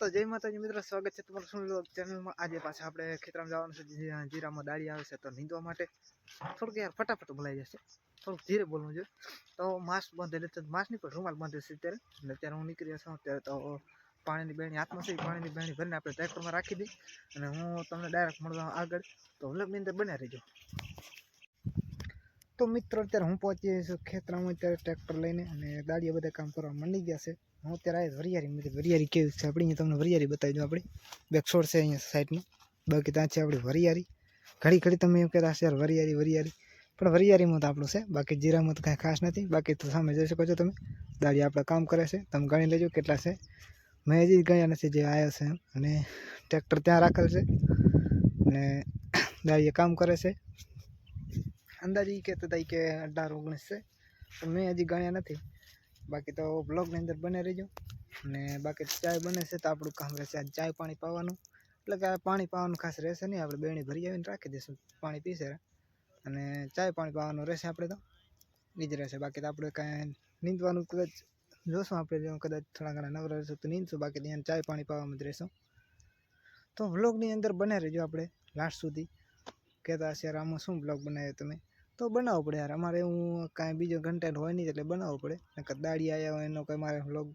તો જય માતાજી મિત્રો, સ્વાગત છે તમારું શું ચેનલમાં આજે પાછા આપણે ખેતરમાં જવાનું છે જીરામાં દાડી આવે છે, તો નીંદવા માટે. થોડુંક યાર ફટાફટ બોલાઈ જશે. થોડુંક ધીરે બોલવું જોઈએ. તો માસ્ક બાંધેલું છે માસની પણ રૂમાલ બાંધે છે અત્યારે. એટલે અત્યારે હું નીકળી છું, અત્યારે તો પાણીની બેણી હાથમાં છે પાણીની બેણી ભરીને આપણે ટ્રેક્ટરમાં રાખી દઈ અને હું તમને ડાયરેક્ટ મળવા આગળ, તો વ્લોગની અંદર બન્યા રહીજો. તો મિત્રો, અત્યારે હું પહોંચી છું ખેતરામાં, અત્યારે ટ્રેક્ટર લઈને, અને દાડીએ બધા કામ કરવા માંડી ગયા છે. હું અત્યારે આવી વરિયારી મેં વરિયારી કેવી છે આપણે? તમને વરિયારી બતાવી દઉં આપણી. બેકસોડ છે અહીંયા સાઈડમાં બાકી ત્યાં છે આપણી વરિયારી ઘડી ઘડી તમે એમ કહેતા યાર વરિયારી વરિયારી પણ વરિયારીમાં તો આપણું છે. બાકી જીરામાં તો કાંઈ ખાસ નથી. બાકી તો સામે જોઈ શકો છો તમે. દાડી આપણે કામ કરે છે. તમે ગણી લેજો કેટલા છે. મેં હજી ગણ્યા નથી જે આવ્યો છે અને ટ્રેક્ટર ત્યાં રાખેલ છે. અને દાડીએ કામ કરે છે. અંદાજે એ કહેતા હતા કે અઢાર, ઓગણીસ છે. પણ મેં હજી ગણ્યા નથી. બાકી તો બ્લોગની અંદર બને રહેજો. અને બાકી ચાય બને છે તો આપણું કામ રહેશે. આ ચાય પાણી પાવાનું. એટલે કે આ પાણી પાવાનું ખાસ રહેશે નહીં. આપણે બેણી ભરી આવીને રાખી દઈશું. પાણી પીશે. અને ચાય પાણી પાવાનું રહેશે આપણે તો. એ જ રહેશે. બાકી તો આપણે કાંઈ નીંદવાનું કદાચ જોશું આપણે કદાચ થોડા ઘણા નવરા રહેશું તો નીંદશું. બાકી ત્યાં ચાય પાણી પાવામાં જ રહેશું. તો વ્લોગની અંદર બને રહેજો આપણે. લાસ્ટ સુધી. કહેતા હશે આમાં શું બ્લોગ બનાવ્યો તમે? તો બનાવવો પડે યાર. અમારે હું કાંઈ બીજો કન્ટેન્ટ હોય નહીં એટલે બનાવવો પડે. નકર દાડી આવ્યા હોય એનો કંઈ મારે વ્લોગ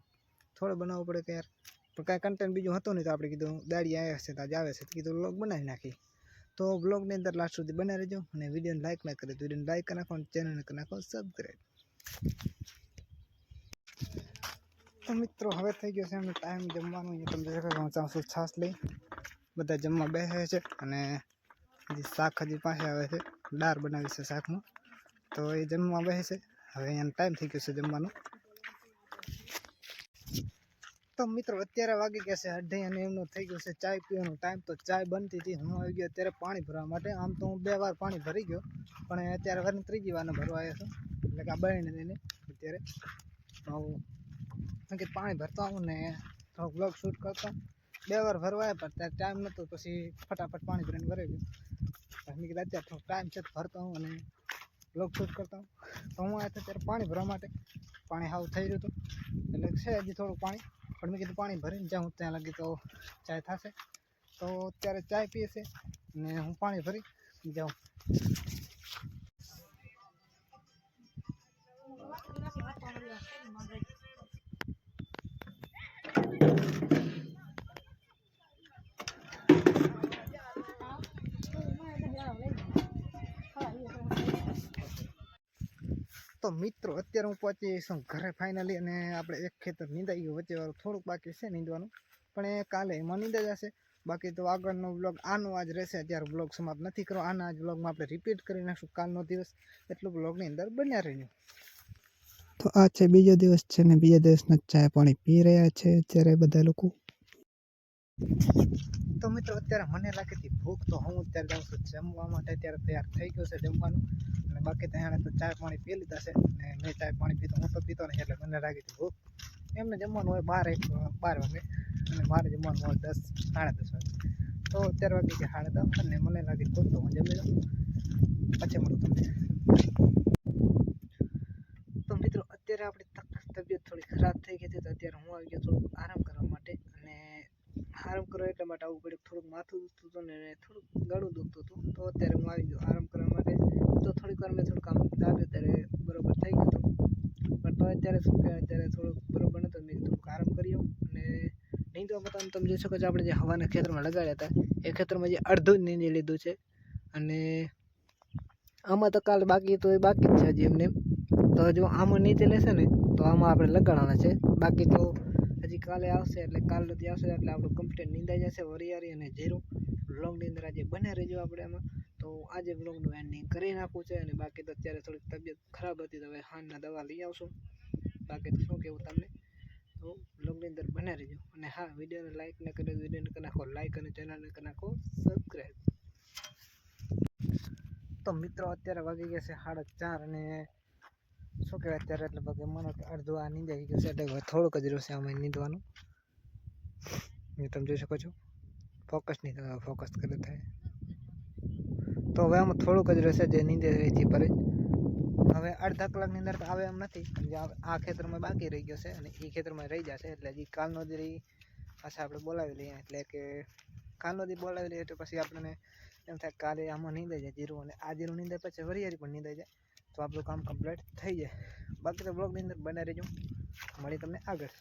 થોડો બનાવવો પડે કે યાર. પણ કાંઈ કન્ટેન્ટ બીજું હતું નહીં તો આપણે કીધું દાડી આવ્યા છે તો આજે આવે છે તો કીધું વ્લોગ બનાવી નાખી તો વ્લોગની અંદર લાસ્ટ સુધી બનાવી રહેજો અને વિડીયોને લાઇક ના કરે તો વિડીયોને લાઇક કરી નાખો અને ચેનલને કરી નાખો સબસ્ક્રાઈબ તો મિત્રો, હવે થઈ ગયો છે એમનો ટાઈમ જમવાનો. અહીંયા તમે જોઈ શકો છો હું લઈ. બધા જમવા બેસે છે અને શાક હજી પાસે આવે છે. દાળ બનાવી છે શાકમાં તો એ જમવા બેસે છે. હવે અહીંયા ટાઈમ થઈ ગયો છે જમવાનો. તો મિત્રો, અત્યારે વાગી ગયા છે અઢી અને એમનો થઈ ગયો છે ચાય પીવાનો ટાઈમ તો ચાય બનતી હતી, હું આવી ગયો અત્યારે પાણી ભરવા માટે. આમ તો હું બે વાર પાણી ભરી ગયો, પણ અત્યારે વાર ત્રીજી વારને ભરવા આવ્યો છું. એટલે કે આ બહેને લઈને અત્યારે. તો હું કે પાણી ભરતા આવું ને થોડોક બ્લોગ શૂટ કરતો. બે વાર ભરવા પણ ત્યારે ટાઈમ નહોતો પછી ફટાફટ પાણી ભરીને ભરાઈ ગયું. મેં કીધું, અત્યારે થોડો ટાઈમ છે, તો ભરતો હું અને બ્લોગ શૂટ કરતો હું. તો હું આવ્યા ત્યારે પાણી ભરવા માટે, પાણી હાવ થઈ રહ્યું હતું. એટલે છે હજી થોડું પાણી, પણ મેં કીધું પાણી ભરીને જાઉં, ત્યાં લગી તો ચાય થશે. તો અત્યારે ચાય પીએ છે, ને હું પાણી ભરી જાઉં. તો મિત્રો, અત્યારે હું પહોંચી જઈશું ઘરે ફાઇનલી અને આપણે એક ખેતર નીંદાઈ ગયું, વચ્ચે વાળું થોડુંક બાકી છે નીંદવાનું. પણ એ કાલે એમાં નીંદાઈ જશે. બાકી તો આગળનો બ્લોગ આનો આજ રહેશે. અત્યારે બ્લોગ સમાપ્ત નથી કરો આના આજ બ્લોગમાં આપણે રિપીટ કરી નાખશું કાલનો દિવસ. એટલું બ્લોગની અંદર બન્યા રહ્યું તો આ છે બીજો દિવસ છે ને, બીજા દિવસના ચાય પાણી પી રહ્યા છે અત્યારે બધા લોકો. તો મિત્રો, અત્યારે મને લાગે છે ભૂખ તો હું અત્યારે જાઉં છું જમવા માટે. અત્યારે તૈયાર થઈ ગયો છે જમવાનું. અને બાકી ત્યાં તો ચાય પાણી પી લીધા છે. અને મેં ચાય પાણી પીતો હું તો પીતો નહીં, એટલે મને લાગે છે ભૂખ. એમને જમવાનું હોય બાર એક, બાર વાગે. અને મારે જમવાનું હોય દસ, સાડા દસ વાગે. તો અત્યારે વાગે છે સાડા દસ, અને મને લાગે ભૂખ તો હું જમી લઉં. પછી મળું તમને. તો મિત્રો, અત્યારે આપણી તબિયત થોડી ખરાબ થઈ ગઈ હતી તો અત્યારે હું આવી ગયો થોડુંક આરામ કરવા માટે. આરામ કરો એટલા માટે આવવું પડ્યું થોડુંક માથું દુખતું હતું ને થોડુંક ગળું દુખતું હતું. તો અત્યારે હું આવી ગયો આરામ કરવા માટે. તો થોડીક વાર મેં થોડુંક આમ દાબ્યું ત્યારે બરોબર થઈ ગયું હતું. પણ તો અત્યારે શું કહેવાય, અત્યારે થોડુંક બરોબર નહોતું. મેં થોડુંક આરામ કરી અને તો તમે તમે જોઈ શકો છો, આપણે જે હવાના ખેતરમાં લગાડ્યા હતા, એ ખેતરમાં જે અડધું જ નીંદી લીધું છે. અને આમાં તો કાલ બાકી તો એ બાકી જ છે હજી એમને. તો જો આમાં નીચે લેશે ને, તો આમાં આપણે લગાડવાના છે. બાકી તો હજી કાલે આવશે એટલે કાલ નથી આવશે એટલે આપણું કમ્પ્લીટ નીંદાઈ જશે વરિયારી અને જીરું વ્લોગની અંદર આજે બને રહેજો આપણે એમાં. તો આજે બ્લોગનું એન્ડિંગ કરી નાખવું છે અને બાકી તો અત્યારે થોડીક તબિયત ખરાબ હતી તો હવે હાનના દવા લઈ આવશું. બાકી તો શું કહેવું તમને? તો બ્લોગની અંદર બને રહેજો. અને હા, વિડીયોને લાઇક ન કરી વિડીયોને કરી નાખો. લાઇક અને ચેનલને કરી નાખો. સબસ્ક્રાઈબ તો મિત્રો, અત્યારે વાગી ગયા છે સાડા ચાર અને શું કહેવાય અત્યારે એટલે બાકી મને અડધો આ નીંદાઈ ગયું છે. એટલે હવે થોડુંક જ રહેશે આમાં નીંદવાનું. તમે જોઈ શકો છો. ફોકસ નહીં ફોકસ કરે થાય. તો હવે આમાં થોડુંક જ રહેશે જે નીંદે રહી પર હવે અડધા કલાકની અંદર તો આવે એમ નથી. આ ખેતરમાં બાકી રહી ગયો છે અને એ ખેતરમાં રહી જશે એટલે હજી કાલનો જે પાછા આપણે બોલાવી લઈએ. એટલે કે કાલનો દી બોલાવી લઈએ તો પછી આપણને એમ થાય કાલે આમાં નીંદાઈ જાય જીરું. અને આ જીરું નીંદાય પછી વરિયાળી પણ નીંદાઈ જાય. તો આપણું કામ કમ્પ્લીટ થઈ જાય. બાકી તો બ્લોગની અંદર બને રહેજો. મળી તમને આગળ.